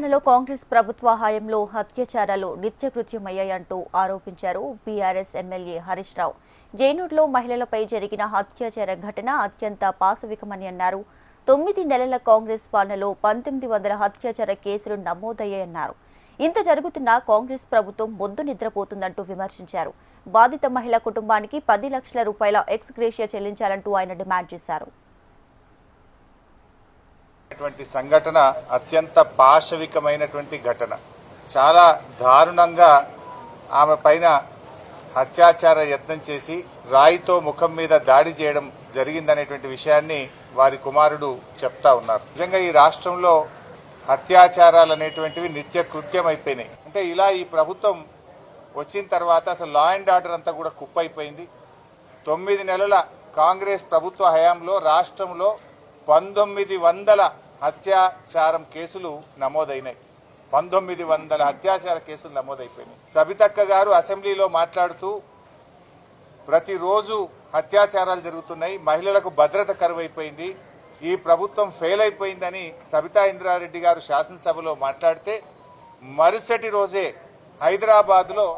తెలంగాణలో కాంగ్రెస్ ప్రభుత్వ హయాంలో హత్యాచారాలు నిత్యకృత్యమయ్యాయంటూ ఆరోపించారు బీఆర్ఎస్ ఎమ్మెల్యే హరీష్ రావు. జైనూరులో మహిళలపై జరిగిన హత్యాచార ఘటన అత్యంత పాశవికమని అన్నారు. తొమ్మిది నెలల కాంగ్రెస్ పాలనలో పంతొమ్మిది వందల హత్యాచార కేసులు నమోదయ్యాయన్నారు. ఇంత జరుగుతున్నా కాంగ్రెస్ ప్రభుత్వం మొద్దు నిద్రపోతుందంటూ విమర్శించారు. బాధిత మహిళ కుటుంబానికి పది లక్షల రూపాయల ఎక్స్ గ్రేషియా చెల్లించాలంటూ ఆయన డిమాండ్ చేశారు. జరిగినటువంటి సంఘటన అత్యంత పాశవికమైనటువంటి ఘటన. చాలా దారుణంగా ఆమె పైన అత్యాచార యత్నం చేసి రాయితో ముఖం మీద దాడి చేయడం జరిగిందనేటువంటి విషయాన్ని వారి కుమారుడు చెప్తా ఉన్నారు. నిజంగా ఈ రాష్ట్రంలో అత్యాచారాలు అనేటువంటివి నిత్య కృత్యం అయిపోయినాయి అంటే ఇలా ఈ ప్రభుత్వం వచ్చిన తర్వాత అసలు లా అండ్ ఆర్డర్ అంతా కూడా కుప్పైపోయింది. తొమ్మిది నెలల కాంగ్రెస్ ప్రభుత్వ హయాంలో రాష్ట్రంలో పంతొమ్మిది వందల అత్యాచారం కేసులు నమోదైనాయి. పంతొమ్మిది వందల అత్యాచార కేసులు నమోదైపోయినాయి. సబితక్క గారు అసెంబ్లీలో మాట్లాడుతూ ప్రతిరోజు అత్యాచారాలు జరుగుతున్నాయి మహిళలకు భద్రత కరువైపోయింది ఈ ప్రభుత్వం ఫెయిల్ అయిపోయిందని సబితా ఇంద్రారెడ్డి గారు శాసనసభలో మాట్లాడితే మరుసటి రోజే హైదరాబాద్లో